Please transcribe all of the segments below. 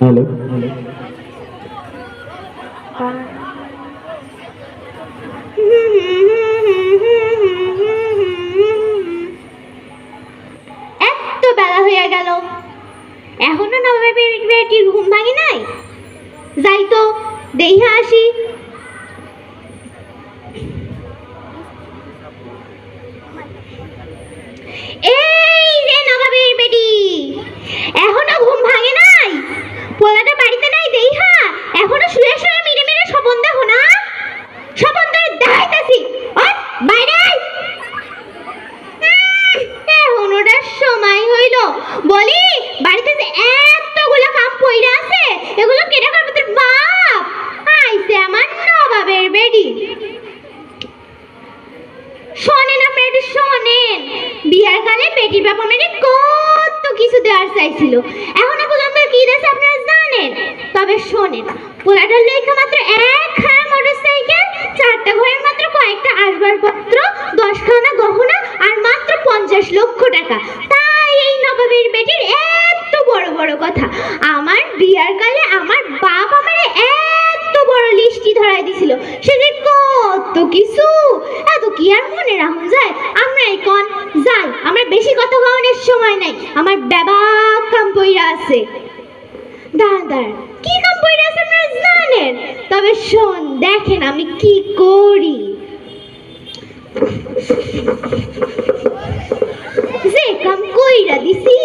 Hello. এত বেলা হইয়া গেল। এখনও নবাবের ঘুম ভাঙি নাই? যাই তো দেইহা আসি এই রে নবাবের বেটি এখনও ঘুম ভাঙে নাই পোলাটা বাড়িতে নাই দেইহা এখনও শুয়ে শুয়ে মিরে মিরে স্বপন দেখো না স্বপন করে দেখাইতাছি ওই বাইরে আয়। উম, এখন ওটার সময় হইল বলি বাড়িতে যে এতগুলো কাম পইরা আছে এগুলো কেটে করবে তোর বাপ আইছে আমার নবাবের বেডি শোনেন আপনারা একটু শোনেন বিয়ার কালে বেটির বাবা মেরে কত কিছু দেওয়ার চাইছিল। এখনও পর্যন্ত কি দিয়েছে আপনারা জানেন? তবে শোনেন পোলাটার লেখা মাত্র এক খানা মোটর সাইকেল চারটা ঘরের মাত্র কয়েকটা আসবাবপত্র, দশখানা গহনা আর মাত্র পঞ্চাশ লক্ষ টাকা। তাই এই নবাবের বেটির এত বড় বড় কথা। আমার বিয়ার কালে আমার বাপ আমারে এত বড় লিস্টি ধরাই দিছিল। সে যে কত কিছু, এত কি আর মনে রাখুন যায়? আমরা এখন যাই আমরা বেশি কথা কওয়ানোর সময় নাই, আমার ব্যাবাক কাম পইরা আছে। দাঁড়ান দাঁড়ান, কি কাম পইরা আছে আপনারা জানেন? তবে শোন, দেখেন আমি কি করি। যে কাম কইরা দিছি,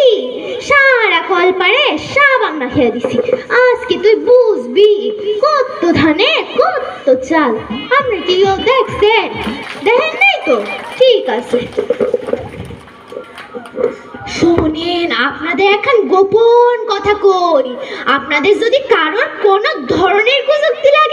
সারা কল পারে সাবান মাখিয়া দিছি। আজকে তুই বুঝবি, কত ধানে, কত চাল। আপনি কি দেখছেন দেখেন নাই তো? ঠিক আছে। শোনেন আপনাদের এখন গোপন কথা কই। আপনাদের যদি কারোর কোনো ধরনের কুযুক্তি লাগে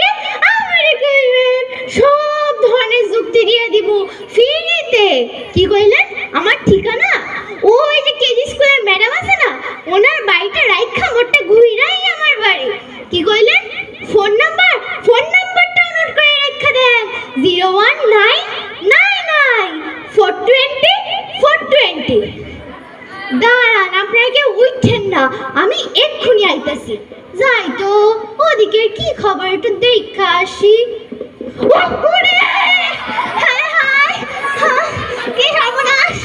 আপনারা কেউ উঠছেন না, আমি এক্ষুনি আইতাছি। যাই তো, ওদিকে কি খবর একটু দেখা আসি! কি সর্বনাশ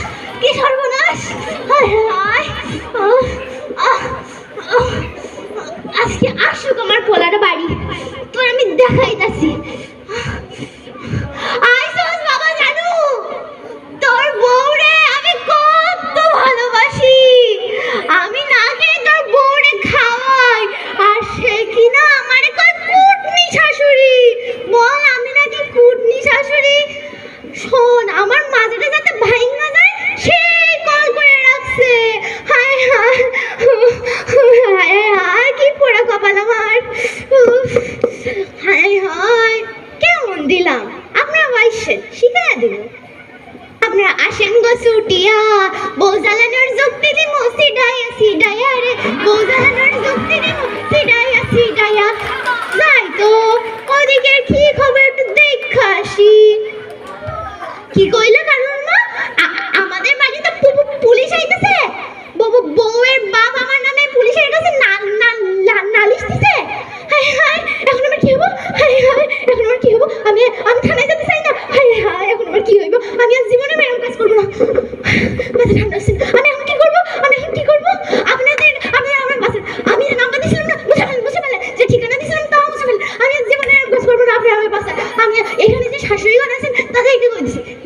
কি সর্বনাশ! হায়! আজকে আসুক আমার পোলাটা বাড়ি। তোর আমি দেখাইতাছি। আমার মাথাটা যাতে ভাঙা যায়, সেই কল করে রাখছে। হায় হায় হায় হায়, কি পোড়া কপাল আমার। হায় হায়, কেমন দিলাম। আপনারা বাইশেন শিখাই দেবো। আপনারা আসেন গো ছুটিয়া বউ জ্বালানোর যুক্তি দিম, সিডাইয়া সিডাইয়া রে। বউ জ্বালানোর যুক্তি দিম, সিডাইয়া সিডাইয়া। आज